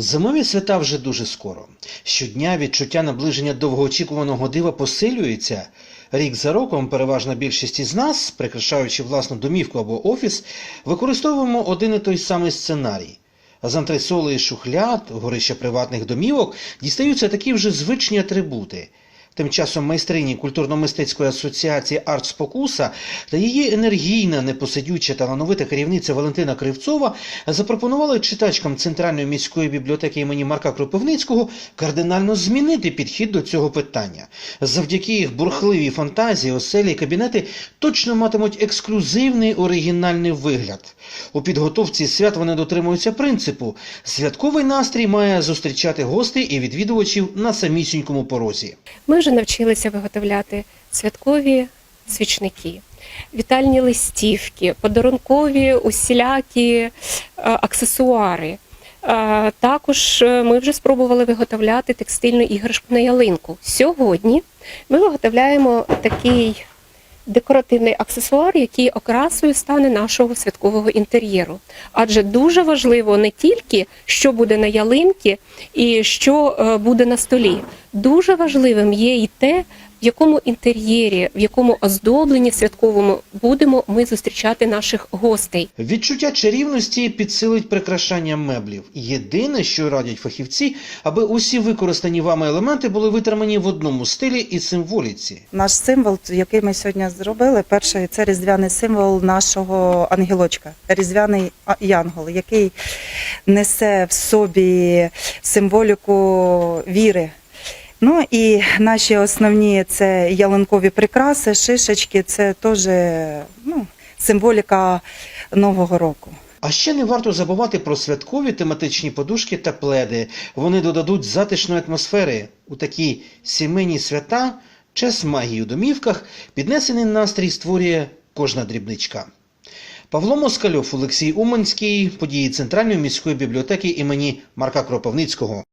Зимові свята вже дуже скоро. Щодня відчуття наближення довгоочікуваного дива посилюється. Рік за роком переважна більшість із нас, прикрашаючи власну домівку або офіс, використовуємо один і той самий сценарій. З антресоли і шухляд, горища приватних домівок дістаються такі вже звичні атрибути. Тим часом майстрині культурно-мистецької асоціації «Арт Спокуса» та її енергійна, непосидюча талановита керівниця Валентина Кривцова запропонували читачкам Центральної міської бібліотеки імені Марка Кропивницького кардинально змінити підхід до цього питання. Завдяки їх бурхливій фантазії, оселі і кабінети точно матимуть ексклюзивний оригінальний вигляд. У підготовці свят вони дотримуються принципу: святковий настрій має зустрічати гостей і відвідувачів на самісінькому порозі. Ми вже навчилися виготовляти святкові свічники, вітальні листівки, подарункові усілякі е, аксесуари. Е, Також е, ми вже спробували виготовляти текстильну іграшку на ялинку. Сьогодні ми виготовляємо такий декоративний аксесуар, який окрасою стане нашого святкового інтер'єру. Адже дуже важливо не тільки що буде на ялинці і що е, буде на столі. Дуже важливим є і те, в якому інтер'єрі, в якому оздобленні святковому будемо ми зустрічати наших гостей. Відчуття чарівності підсилить прикрашання меблів. Єдине, що радять фахівці, аби усі використані вами елементи були витримані в одному стилі і символіці. Наш символ, який ми сьогодні зробили, перший це різдвяний символ нашого ангелочка, різдвяний янгол, який несе в собі символіку віри. Ну і наші основні це ялинкові прикраси, шишечки, це теж ну, символіка Нового року. А ще не варто забувати про святкові тематичні подушки та пледи. Вони додадуть затишної атмосфери у такі сімейні свята, час магії у домівках, піднесений настрій створює кожна дрібничка. Павло Москальов, Олексій Уманський, події Центральної міської бібліотеки імені Марка Кропивницького.